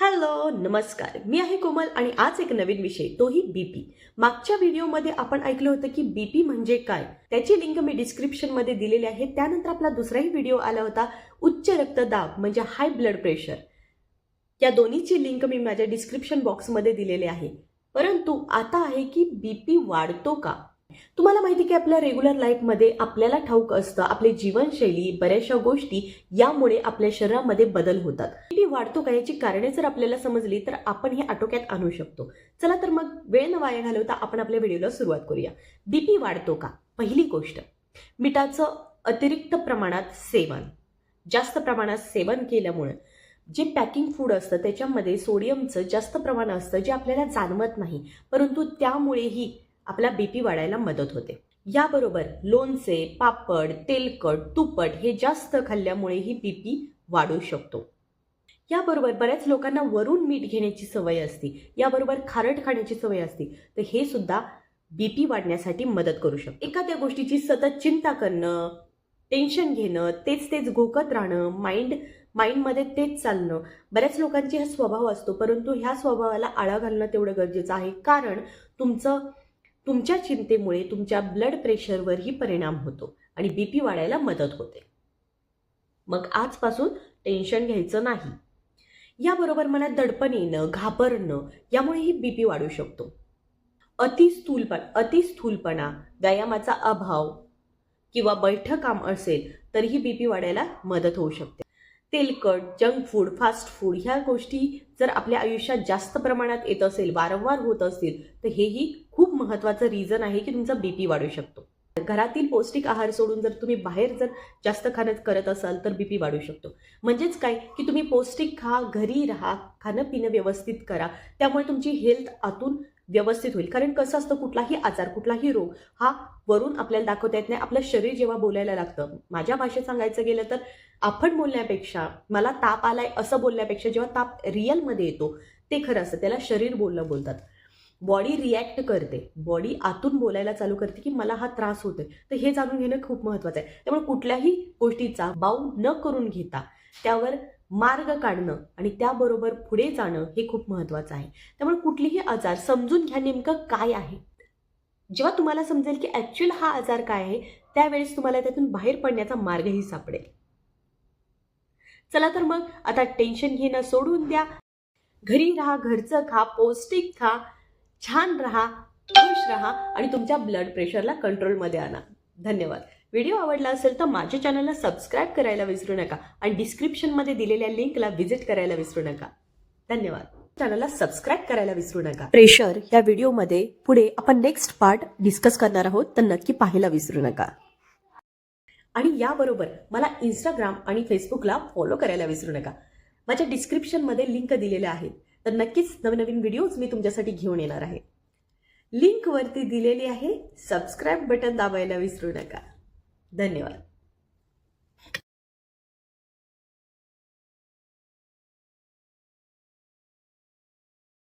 Hello नमस्कार. मी आहे कोमल आणि आज एक नवीन विषय तोही बीपी मागच्या व्हिडिओमध्ये आपण ऐकलं होतं की बीपी म्हणजे काय? त्याची लिंक मी डिस्क्रिप्शनमध्ये दिलेली आहे. त्यानंतर आपला दुसराही व्हिडिओ आला होता उच्च रक्तदाब म्हणजे हाय ब्लड प्रेशर या दोन्हीची लिंक मी माझ्या डिस्क्रिप्शन बॉक्समध्ये दिलेली आहे. परंतु आता आहे की बीपी वाढतो का? तुम्हाला माहिती की आपल्या रेग्युलर लाईफमध्ये आपल्याला ठाऊक असतं आपली जीवनशैली बऱ्याचशा गोष्टी यामुळे आपल्या शरीरामध्ये बदल होतात. बीपी वाढतो का याची कारणे जर आपल्याला समजली तर आपण हे आटोक्यात आणू शकतो. चला तर मग वेळ न वाया घालवता आपण आपल्या व्हिडिओला सुरुवात करूया. बीपी वाढतो का? पहिली गोष्ट मिठाचं अतिरिक्त प्रमाणात सेवन. जास्त प्रमाणात सेवन केल्यामुळे जे पॅकिंग फूड असतं त्याच्यामध्ये सोडियमचं जास्त प्रमाण असतं जे आपल्याला जाणवत नाही. परंतु त्यामुळेही आपला बी पी वाढायला मदत होते. याबरोबर लोणचे पापड तेलकट तुपट हे जास्त खाल्ल्यामुळेही बीपी वाढू शकतो. याबरोबर बऱ्याच लोकांना वरून मीठ घेण्याची सवय असते. याबरोबर खारट खाण्याची सवय असते. तर हे सुद्धा बी पी वाढण्यासाठी मदत करू शकतो. एखाद्या गोष्टीची सतत चिंता करणं टेन्शन घेणं तेच तेच घोकत राहणं माइंड माइंडमध्ये तेच चालणं बऱ्याच लोकांचे हा स्वभाव असतो. परंतु ह्या स्वभावाला आळा घालणं तेवढं गरजेचं आहे. कारण तुमचं तुमच्या चिंतेमुळे तुमच्या ब्लड प्रेशरवरही परिणाम होतो आणि बी पी वाढायला मदत होते. मग आजपासून टेन्शन घ्यायचं नाही. याबरोबर मला दडपण येणं घाबरणं यामुळेही बीपी वाढू शकतो. अतिस्थूलपण अतिस्थूलपणा व्यायामाचा अभाव किंवा बैठं काम असेल तरीही बीपी वाढायला मदत होऊ शकते. तेलकट जंक फूड फास्ट फूड ह्या गोष्टी जर आपल्या आयुष्यात जास्त प्रमाणात येत असेल वारंवार होत असतील तर हेही खूप महत्त्वाचं रिझन आहे की तुमचा बीपी वाढू शकतो. घरातील पौष्टिक आहार सोडून जर तुम्ही बाहेर जर जास्त खाणं करत असाल तर बीपी वाढू शकतो. म्हणजेच काय? की तुम्ही पौष्टिक खा घरी राहा खाणं पिणं व्यवस्थित करा. त्यामुळे तुमची हेल्थ आतून व्यवस्थित होईल. कारण कसं असतं कुठलाही आजार कुठलाही रोग हा वरून आपल्याला दाखवता येत नाही. आपलं शरीर जेव्हा बोलायला लागतं माझ्या भाषेत सांगायचं गेलं तर आपण बोलण्यापेक्षा मला ताप आलाय असं बोलण्यापेक्षा जेव्हा ताप रिअलमध्ये येतो ते खरं असतं. त्याला शरीर बोलणं बोलतात. बॉडी रिॲक्ट करते. बॉडी आतून बोलायला चालू करते की मला हा त्रास होतोय. तर हे जाणून घेणं खूप महत्त्वाचं आहे. त्यामुळे कुठल्याही गोष्टीचा बाऊ न करून घेता त्यावर मार्ग काढणं आणि त्याबरोबर पुढे जाणं हे खूप महत्त्वाचं आहे. त्यामुळे कुठलीही आजार समजून घ्या नेमकं काय आहे. जेव्हा तुम्हाला समजेल की ॲक्च्युअल हा आजार काय आहे त्यावेळेस तुम्हाला त्यातून बाहेर पडण्याचा मार्गही सापडेल. चला तर मग आता टेन्शन घेणं सोडून द्या. घरी राहा घरचं खा पौष्टिक खा छान राहा खुश राहा आणि तुमच्या ब्लड प्रेशरला कंट्रोलमध्ये आणा. धन्यवाद. व्हिडिओ आवडला असेल तर माझ्या चॅनलला सबस्क्राईब करायला विसरू नका आणि डिस्क्रिप्शनमध्ये दिलेल्या लिंकला व्हिजिट करायला विसरू नका. धन्यवाद. चॅनलला सबस्क्राईब करायला विसरू नका. प्रेशर या व्हिडिओमध्ये पुढे आपण नेक्स्ट पार्ट डिस्कस करणार आहोत तर नक्की पाहायला विसरू नका. आणि याबरोबर मला इंस्टाग्राम आणि फेसबुकला फॉलो करायला विसरू नका. माझ्या डिस्क्रिप्शनमध्ये लिंक दिलेल्या आहेत तर नक्कीच नवनवीन व्हिडिओज मी तुमच्यासाठी घेऊन येणार आहे. लिंकवरती दिलेली आहे सबस्क्राईब बटन दाबायला विसरू नका. धन्यवाद.